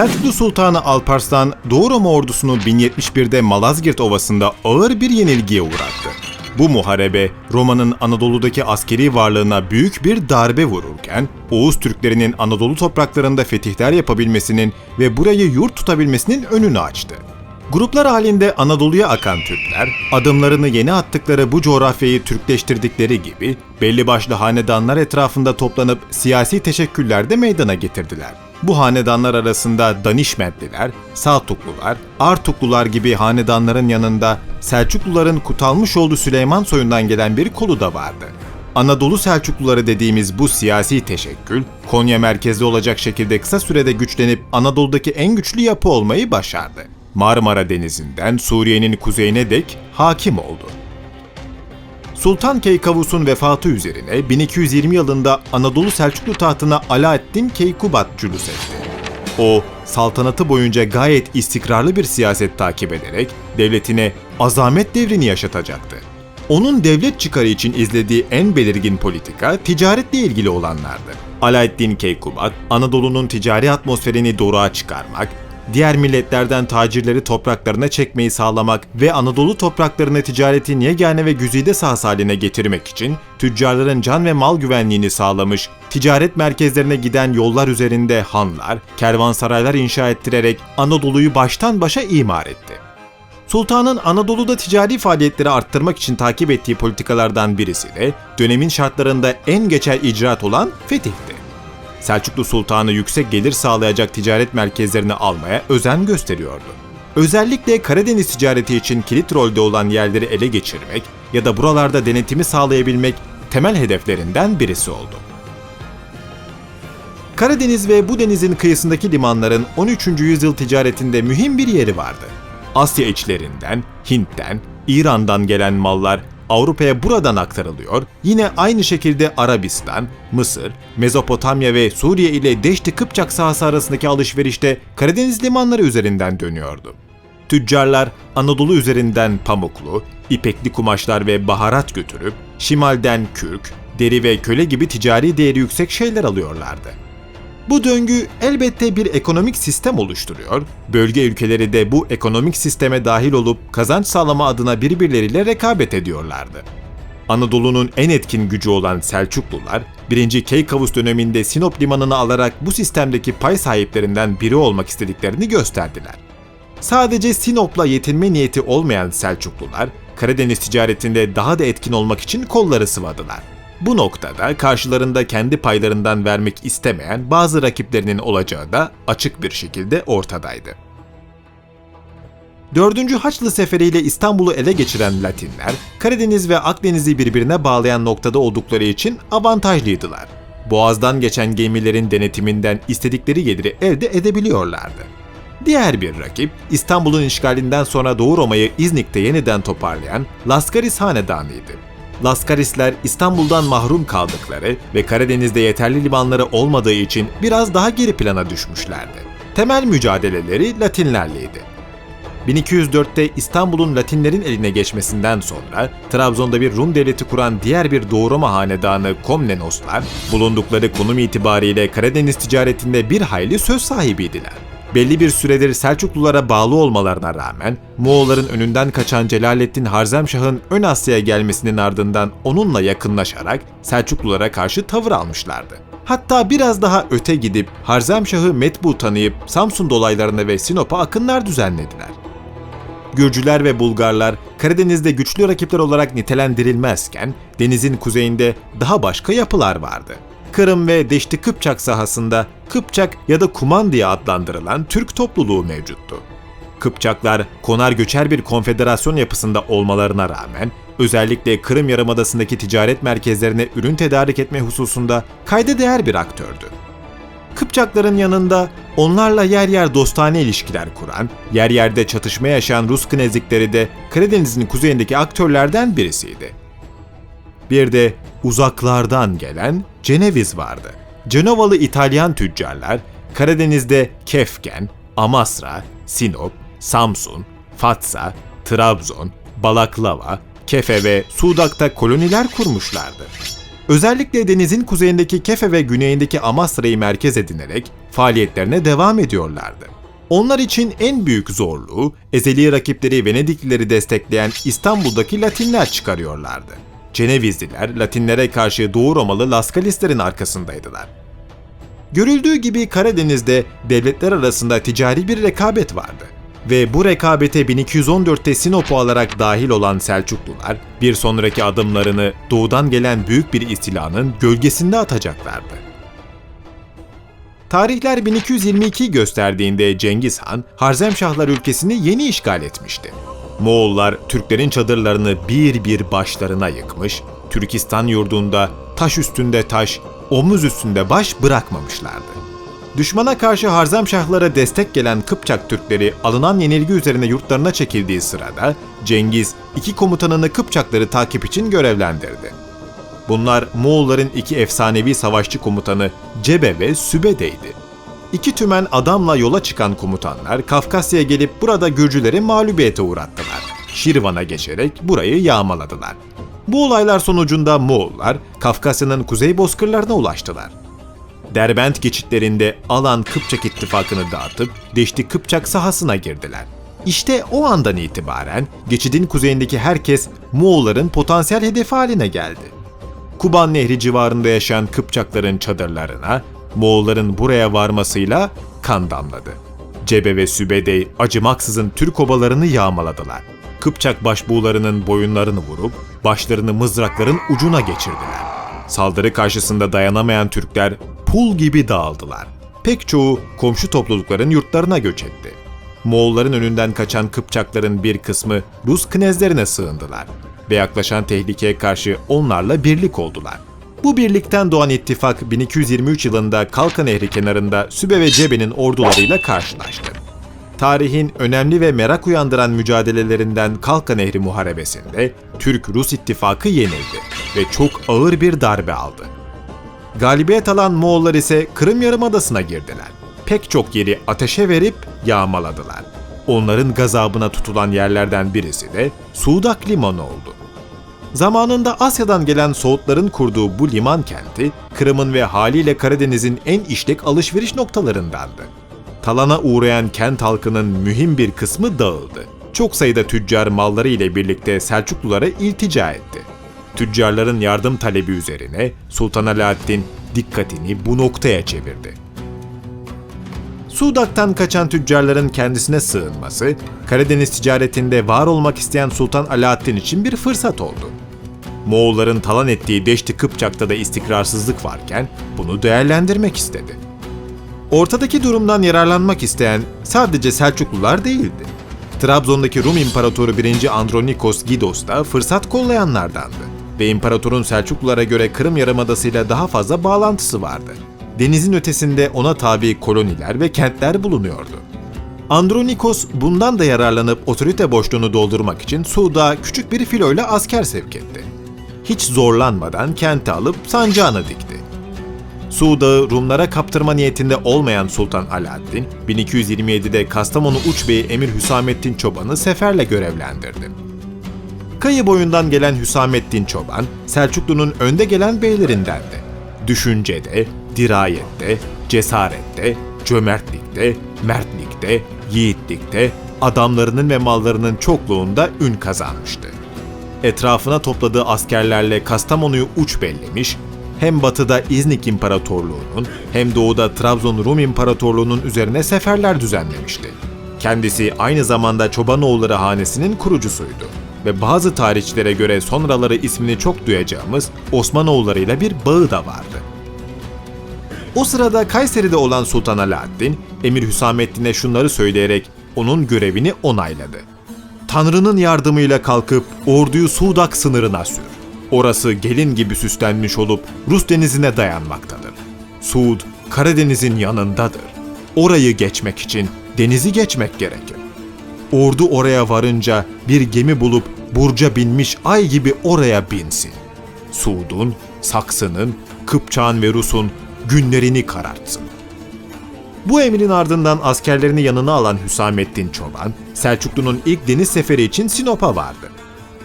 Selçuklu Sultanı Alparslan Doğu Roma ordusunu 1071'de Malazgirt Ovası'nda ağır bir yenilgiye uğrattı. Bu muharebe Roma'nın Anadolu'daki askeri varlığına büyük bir darbe vururken Oğuz Türklerinin Anadolu topraklarında fetihler yapabilmesinin ve burayı yurt tutabilmesinin önünü açtı. Gruplar halinde Anadolu'ya akan Türkler, adımlarını yeni attıkları bu coğrafyayı Türkleştirdikleri gibi belli başlı hanedanlar etrafında toplanıp siyasi teşekküller de meydana getirdiler. Bu hanedanlar arasında Danişmentliler, Saltuklular, Artuklular gibi hanedanların yanında Selçukluların kutalmış olduğu Süleyman soyundan gelen bir kolu da vardı. Anadolu Selçukluları dediğimiz bu siyasi teşekkül, Konya merkezli olacak şekilde kısa sürede güçlenip Anadolu'daki en güçlü yapı olmayı başardı. Marmara Denizi'nden Suriye'nin kuzeyine dek hakim oldu. Sultan Keykavus'un vefatı üzerine 1220 yılında Anadolu Selçuklu tahtına Alaaddin Keykubat cülüs etti. O, saltanatı boyunca gayet istikrarlı bir siyaset takip ederek devletine azamet devrini yaşatacaktı. Onun devlet çıkarı için izlediği en belirgin politika ticaretle ilgili olanlardı. Alaaddin Keykubat, Anadolu'nun ticari atmosferini doruğa çıkarmak, diğer milletlerden tacirleri topraklarına çekmeyi sağlamak ve Anadolu topraklarını ticaretin yegane ve güzide sahası haline getirmek için tüccarların can ve mal güvenliğini sağlamış, ticaret merkezlerine giden yollar üzerinde hanlar, kervansaraylar inşa ettirerek Anadolu'yu baştan başa imar etti. Sultanın Anadolu'da ticari faaliyetleri arttırmak için takip ettiği politikalardan birisi de dönemin şartlarında en geçer icraat olan fetihti. Selçuklu Sultanı yüksek gelir sağlayacak ticaret merkezlerini almaya özen gösteriyordu. Özellikle Karadeniz ticareti için kilit rolde olan yerleri ele geçirmek ya da buralarda denetimi sağlayabilmek temel hedeflerinden birisi oldu. Karadeniz ve bu denizin kıyısındaki limanların 13. yüzyıl ticaretinde mühim bir yeri vardı. Asya içlerinden, Hint'ten, İran'dan gelen mallar Avrupa'ya buradan aktarılıyor, yine aynı şekilde Arabistan, Mısır, Mezopotamya ve Suriye ile Deşti Kıpçak sahası arasındaki alışverişte Karadeniz limanları üzerinden dönüyordu. Tüccarlar Anadolu üzerinden pamuklu, ipekli kumaşlar ve baharat götürüp şimalden kürk, deri ve köle gibi ticari değeri yüksek şeyler alıyorlardı. Bu döngü elbette bir ekonomik sistem oluşturuyor, bölge ülkeleri de bu ekonomik sisteme dahil olup kazanç sağlama adına birbirleriyle rekabet ediyorlardı. Anadolu'nun en etkin gücü olan Selçuklular, 1. Keykavus döneminde Sinop limanını alarak bu sistemdeki pay sahiplerinden biri olmak istediklerini gösterdiler. Sadece Sinop'la yetinme niyeti olmayan Selçuklular, Karadeniz ticaretinde daha da etkin olmak için kolları sıvadılar. Bu noktada karşılarında kendi paylarından vermek istemeyen bazı rakiplerinin olacağı da açık bir şekilde ortadaydı. 4. Haçlı Seferi ile İstanbul'u ele geçiren Latinler, Karadeniz ve Akdeniz'i birbirine bağlayan noktada oldukları için avantajlıydılar. Boğaz'dan geçen gemilerin denetiminden istedikleri geliri elde edebiliyorlardı. Diğer bir rakip, İstanbul'un işgalinden sonra Doğu Roma'yı İznik'te yeniden toparlayan Laskaris Hanedanı'ydı. Laskarisler İstanbul'dan mahrum kaldıkları ve Karadeniz'de yeterli limanları olmadığı için biraz daha geri plana düşmüşlerdi. Temel mücadeleleri Latinlerleydi. 1204'te İstanbul'un Latinlerin eline geçmesinden sonra Trabzon'da bir Rum devleti kuran diğer bir Doğu Roma hanedanı Komnenoslar, bulundukları konum itibariyle Karadeniz ticaretinde bir hayli söz sahibiydiler. Belli bir süredir Selçuklulara bağlı olmalarına rağmen Moğolların önünden kaçan Celaleddin Harzemşah'ın ön Asya'ya gelmesinin ardından onunla yakınlaşarak Selçuklulara karşı tavır almışlardı. Hatta biraz daha öte gidip Harzemşah'ı metbu tanıyıp Samsun dolaylarına ve Sinop'a akınlar düzenlediler. Gürcüler ve Bulgarlar Karadeniz'de güçlü rakipler olarak nitelendirilmezken denizin kuzeyinde daha başka yapılar vardı. Kırım ve Deşti Kıpçak sahasında Kıpçak ya da Kuman diye adlandırılan Türk topluluğu mevcuttu. Kıpçaklar konar göçer bir konfederasyon yapısında olmalarına rağmen özellikle Kırım Yarımadası'ndaki ticaret merkezlerine ürün tedarik etme hususunda kayda değer bir aktördü. Kıpçakların yanında onlarla yer yer dostane ilişkiler kuran, yer yerde çatışma yaşayan Rus knezlikleri de Karadeniz'in kuzeyindeki aktörlerden birisiydi. Bir de uzaklardan gelen Ceneviz vardı. Cenovalı İtalyan tüccarlar Karadeniz'de Kefken, Amasra, Sinop, Samsun, Fatsa, Trabzon, Balaklava, Kefe ve Sudak'ta koloniler kurmuşlardı. Özellikle denizin kuzeyindeki Kefe ve güneyindeki Amasra'yı merkez edinerek faaliyetlerine devam ediyorlardı. Onlar için en büyük zorluğu ezeli rakipleri Venediklileri destekleyen İstanbul'daki Latinler çıkarıyorlardı. Cenevizliler Latinlere karşı Doğu Romalı Lascalislerin arkasındaydılar. Görüldüğü gibi Karadeniz'de devletler arasında ticari bir rekabet vardı. Ve bu rekabete 1214'te Sinop'u alarak dahil olan Selçuklular, bir sonraki adımlarını doğudan gelen büyük bir istilanın gölgesinde atacaklardı. Tarihler 1222 gösterdiğinde Cengiz Han, Harzemşahlar ülkesini yeni işgal etmişti. Moğollar Türklerin çadırlarını bir bir başlarına yıkmış, Türkistan yurdunda taş üstünde taş, omuz üstünde baş bırakmamışlardı. Düşmana karşı Harzemşahlara destek gelen Kıpçak Türkleri alınan yenilgi üzerine yurtlarına çekildiği sırada Cengiz iki komutanını Kıpçakları takip için görevlendirdi. Bunlar Moğolların iki efsanevi savaşçı komutanı Cebe ve Sübede'ydi. İki tümen adamla yola çıkan komutanlar Kafkasya'ya gelip burada Gürcüleri mağlubiyete uğrattılar. Şirvan'a geçerek burayı yağmaladılar. Bu olaylar sonucunda Moğollar Kafkasya'nın kuzey bozkırlarına ulaştılar. Derbent geçitlerinde alan Kıpçak ittifakını dağıtıp Deşti Kıpçak sahasına girdiler. İşte o andan itibaren geçidin kuzeyindeki herkes Moğolların potansiyel hedefi haline geldi. Kuban Nehri civarında yaşayan Kıpçakların çadırlarına Moğolların buraya varmasıyla kan damladı. Cebe ve Sübedey acımaksızın Türk obalarını yağmaladılar. Kıpçak başbuğlarının boyunlarını vurup başlarını mızrakların ucuna geçirdiler. Saldırı karşısında dayanamayan Türkler pul gibi dağıldılar. Pek çoğu komşu toplulukların yurtlarına göç etti. Moğolların önünden kaçan Kıpçakların bir kısmı Rus knezlerine sığındılar ve yaklaşan tehlikeye karşı onlarla birlik oldular. Bu birlikten doğan ittifak 1223 yılında Kalka Nehri kenarında Sübe ve Cebe'nin ordularıyla karşılaştı. Tarihin önemli ve merak uyandıran mücadelelerinden Kalka Nehri Muharebesi'nde Türk-Rus ittifakı yenildi ve çok ağır bir darbe aldı. Galibiyet alan Moğollar ise Kırım Yarımadası'na girdiler. Pek çok yeri ateşe verip yağmaladılar. Onların gazabına tutulan yerlerden birisi de Sudak Limanı oldu. Zamanında Asya'dan gelen Soğutların kurduğu bu liman kenti, Kırım'ın ve haliyle Karadeniz'in en işlek alışveriş noktalarındandı. Talana uğrayan kent halkının mühim bir kısmı dağıldı. Çok sayıda tüccar malları ile birlikte Selçuklulara iltica etti. Tüccarların yardım talebi üzerine Sultan Alaaddin dikkatini bu noktaya çevirdi. Sudak'tan kaçan tüccarların kendisine sığınması, Karadeniz ticaretinde var olmak isteyen Sultan Alaaddin için bir fırsat oldu. Moğolların talan ettiği Deşti Kıpçak'ta da istikrarsızlık varken bunu değerlendirmek istedi. Ortadaki durumdan yararlanmak isteyen sadece Selçuklular değildi. Trabzon'daki Rum İmparatoru 1. Andronikos Gidos da fırsat kollayanlardandı ve imparatorun Selçuklulara göre Kırım Yarımadası'yla daha fazla bağlantısı vardı. Denizin ötesinde ona tabi koloniler ve kentler bulunuyordu. Andronikos bundan da yararlanıp otorite boşluğunu doldurmak için Suud'a küçük bir filoyla asker sevk etti. Hiç zorlanmadan kenti alıp sancağını dikti. Suud'u Rumlara kaptırma niyetinde olmayan Sultan Alaaddin, 1227'de Kastamonu Uçbey'i Emir Hüsamettin Çoban'ı seferle görevlendirdi. Kayı boyundan gelen Hüsamettin Çoban, Selçuklu'nun önde gelen beylerindendi. Düşüncede, dirayette, cesarette, cömertlikte, mertlikte, yiğitlikte, adamlarının ve mallarının çokluğunda ün kazanmıştı. Etrafına topladığı askerlerle Kastamonu'yu uç bellemiş, hem batıda İznik İmparatorluğu'nun hem doğuda Trabzon Rum İmparatorluğu'nun üzerine seferler düzenlemişti. Kendisi aynı zamanda Çobanoğulları hanesinin kurucusuydu ve bazı tarihçilere göre sonraları ismini çok duyacağımız Osmanoğullarıyla bir bağı da vardı. O sırada Kayseri'de olan Sultan Alaaddin, Emir Hüsamettin'e şunları söyleyerek onun görevini onayladı. Tanrı'nın yardımıyla kalkıp orduyu Sudak sınırına sür. Orası gelin gibi süslenmiş olup Rus denizine dayanmaktadır. Suud, Karadeniz'in yanındadır. Orayı geçmek için denizi geçmek gerekir. Ordu oraya varınca bir gemi bulup burca binmiş ay gibi oraya binsin. Suud'un, Saksı'nın, Kıpçak'ın ve Rus'un günlerini karartsın. Bu emrin ardından askerlerini yanına alan Hüsamettin Çoban, Selçuklu'nun ilk deniz seferi için Sinop'a vardı.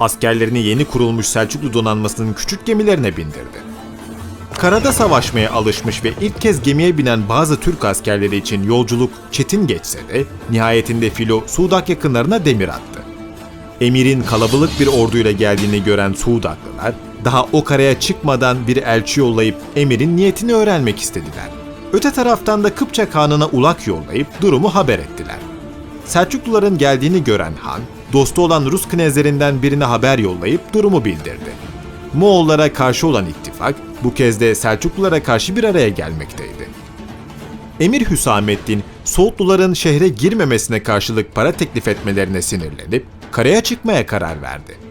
Askerlerini yeni kurulmuş Selçuklu donanmasının küçük gemilerine bindirdi. Karada savaşmaya alışmış ve ilk kez gemiye binen bazı Türk askerleri için yolculuk çetin geçse de nihayetinde filo Sudak yakınlarına demir attı. Emir'in kalabalık bir orduyla geldiğini gören Suudaklılar daha o karaya çıkmadan bir elçi yollayıp Emir'in niyetini öğrenmek istediler. Öte taraftan da Kıpçak Hanı'na ulak yollayıp durumu haber ettiler. Selçukluların geldiğini gören Han, dostu olan Rus knezlerinden birine haber yollayıp durumu bildirdi. Moğollara karşı olan ittifak bu kez de Selçuklulara karşı bir araya gelmekteydi. Emir Hüsamettin, Soğutluların şehre girmemesine karşılık para teklif etmelerine sinirlenip karaya çıkmaya karar verdi.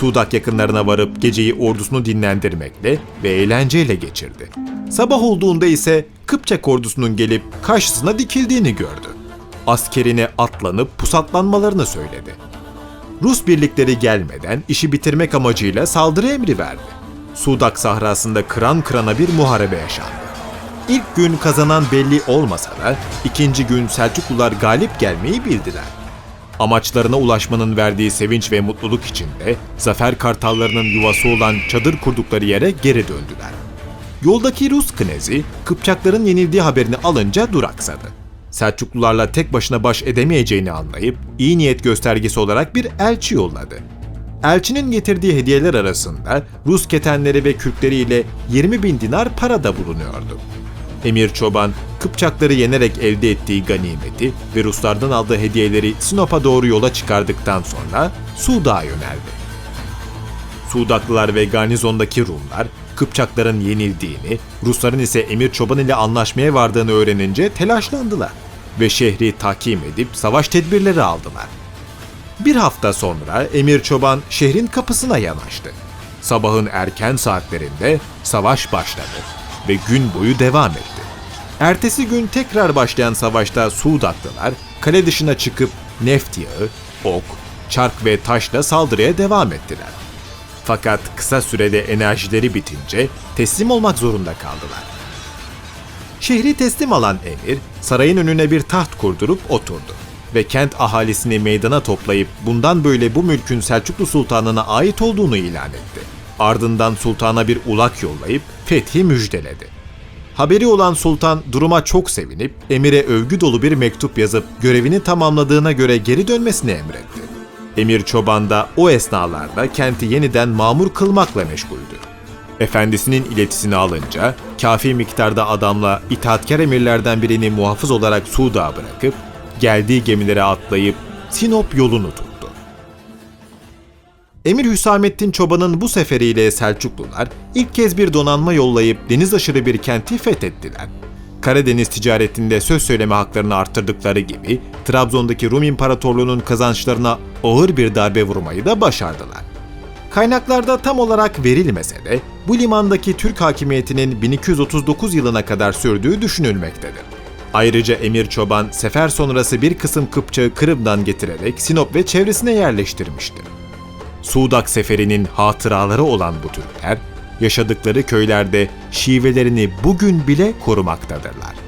Sudak yakınlarına varıp geceyi ordusunu dinlendirmekle ve eğlenceyle geçirdi. Sabah olduğunda ise Kıpçak ordusunun gelip karşısına dikildiğini gördü. Askerine atlanıp pusatlanmalarını söyledi. Rus birlikleri gelmeden işi bitirmek amacıyla saldırı emri verdi. Sudak sahrasında kıran kırana bir muharebe yaşandı. İlk gün kazanan belli olmasa da ikinci gün Selçuklular galip gelmeyi bildiler. Amaçlarına ulaşmanın verdiği sevinç ve mutluluk içinde zafer kartallarının yuvası olan çadır kurdukları yere geri döndüler. Yoldaki Rus knezi Kıpçakların yenildiği haberini alınca duraksadı. Selçuklularla tek başına baş edemeyeceğini anlayıp iyi niyet göstergesi olarak bir elçi yolladı. Elçinin getirdiği hediyeler arasında Rus ketenleri ve kürkleri ile 20 bin dinar para da bulunuyordu. Emir Çoban, Kıpçakları yenerek elde ettiği ganimeti ve Ruslardan aldığı hediyeleri Sinop'a doğru yola çıkardıktan sonra Suud'a yöneldi. Suudaklılar ve garnizondaki Rumlar, Kıpçakların yenildiğini, Rusların ise Emir Çoban ile anlaşmaya vardığını öğrenince telaşlandılar ve şehri tahkim edip savaş tedbirleri aldılar. Bir hafta sonra Emir Çoban şehrin kapısına yanaştı. Sabahın erken saatlerinde savaş başladı ve gün boyu devam etti. Ertesi gün tekrar başlayan savaşta Suudaklılar kale dışına çıkıp neft yağı, ok, çark ve taşla saldırıya devam ettiler. Fakat kısa sürede enerjileri bitince teslim olmak zorunda kaldılar. Şehri teslim alan emir, sarayın önüne bir taht kurdurup oturdu ve kent ahalisini meydana toplayıp bundan böyle bu mülkün Selçuklu Sultanı'na ait olduğunu ilan etti. Ardından sultana bir ulak yollayıp fethi müjdeledi. Haberi olan sultan duruma çok sevinip emire övgü dolu bir mektup yazıp görevini tamamladığına göre geri dönmesini emretti. Emir Çoban da o esnalarda kenti yeniden mamur kılmakla meşguldü. Efendisinin iletisini alınca kafi miktarda adamla itaatkar emirlerden birini muhafız olarak Suud'a bırakıp geldiği gemilere atlayıp Sinop yolunu tuttu. Emir Hüsamettin Çoban'ın bu seferiyle Selçuklular ilk kez bir donanma yollayıp deniz aşırı bir kenti fethettiler. Karadeniz ticaretinde söz söyleme haklarını arttırdıkları gibi Trabzon'daki Rum İmparatorluğu'nun kazançlarına ağır bir darbe vurmayı da başardılar. Kaynaklarda tam olarak verilmese de bu limandaki Türk hakimiyetinin 1239 yılına kadar sürdüğü düşünülmektedir. Ayrıca Emir Çoban sefer sonrası bir kısım Kıpçağı Kırım'dan getirerek Sinop ve çevresine yerleştirmiştir. Suudak seferinin hatıraları olan bu Türkler, yaşadıkları köylerde şivelerini bugün bile korumaktadırlar.